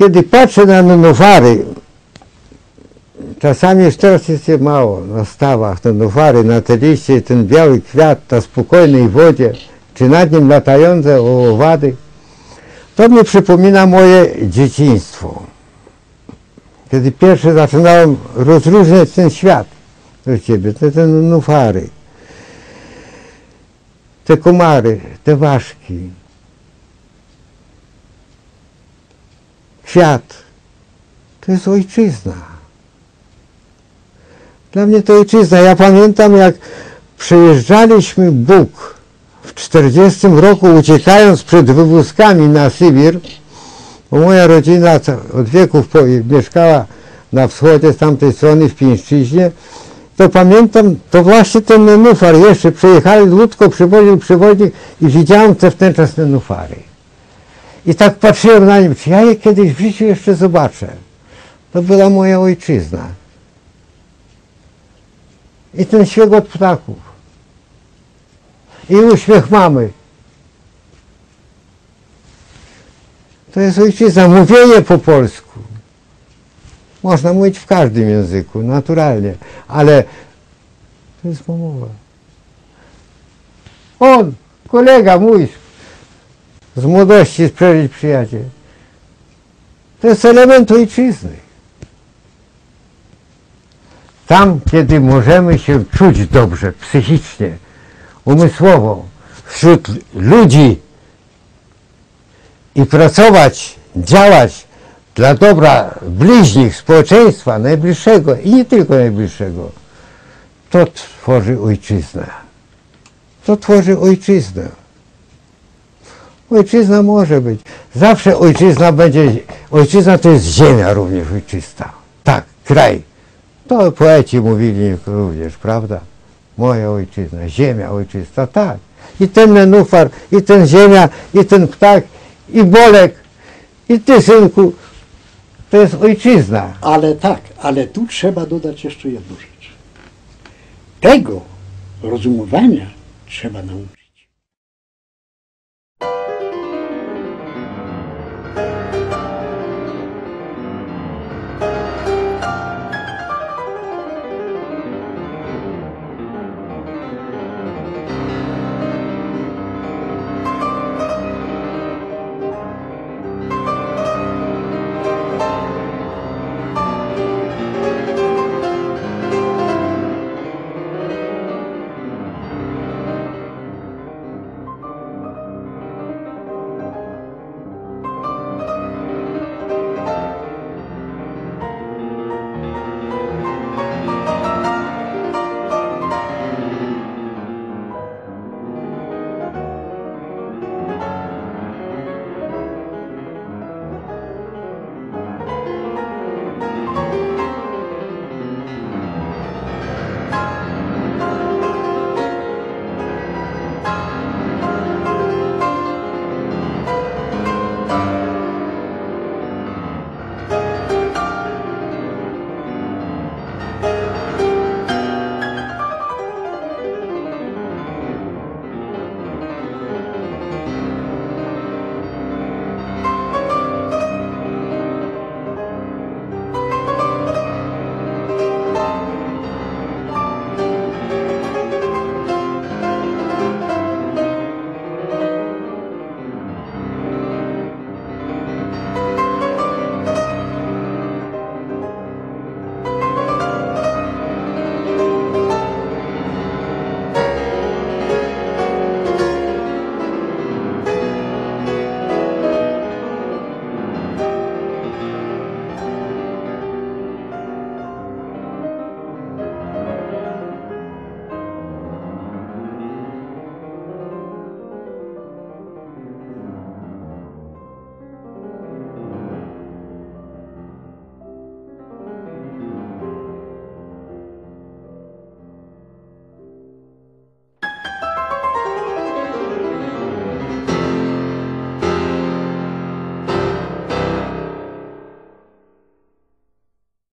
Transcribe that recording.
kiedy patrzę na nenufary, czasami już teraz jest je mało na stawach, nenufary, na te liście, ten biały kwiat na spokojnej wodzie, czy nad nim latające owady, to mi przypomina moje dzieciństwo. Kiedy pierwszy zaczynałem rozróżniać ten świat do ciebie, te, te nenufary, te komary, te ważki, kwiat, to jest ojczyzna. Dla mnie to ojczyzna. Ja pamiętam, jak przejeżdżaliśmy Bóg w 40 roku, uciekając przed wywózkami na Sybir, bo moja rodzina od wieków mieszkała na wschodzie, z tamtej strony w Pińszczyźnie, to pamiętam, to właśnie ten nenufar jeszcze, przejechali łódką, przywoził przewodnik i widziałem te w ten czas nenufary. I tak patrzyłem na nim, czy ja je kiedyś w życiu jeszcze zobaczę. To była moja ojczyzna. I ten świegot ptaków. I uśmiech mamy. To jest ojczyzna. Mówienie po polsku. Można mówić w każdym języku, naturalnie, ale to jest mowa. On, kolega mój, z młodości, przeżyć przyjaciel. To jest element ojczyzny. Tam, kiedy możemy się czuć dobrze, psychicznie, umysłowo, wśród ludzi i pracować, działać dla dobra bliźnich, społeczeństwa najbliższego i nie tylko najbliższego, to tworzy ojczyznę. To tworzy ojczyznę. Ojczyzna może być. Zawsze ojczyzna będzie, ojczyzna to jest ziemia również ojczysta. Tak, kraj. To poeci mówili również, prawda? Moja ojczyzna, ziemia ojczysta, tak. I ten nenufar, i ten ziemia, i ten ptak, i bolek, i ty synku, to jest ojczyzna. Ale tak, ale tu trzeba dodać jeszcze jedną rzecz. Tego rozumowania trzeba nauczyć.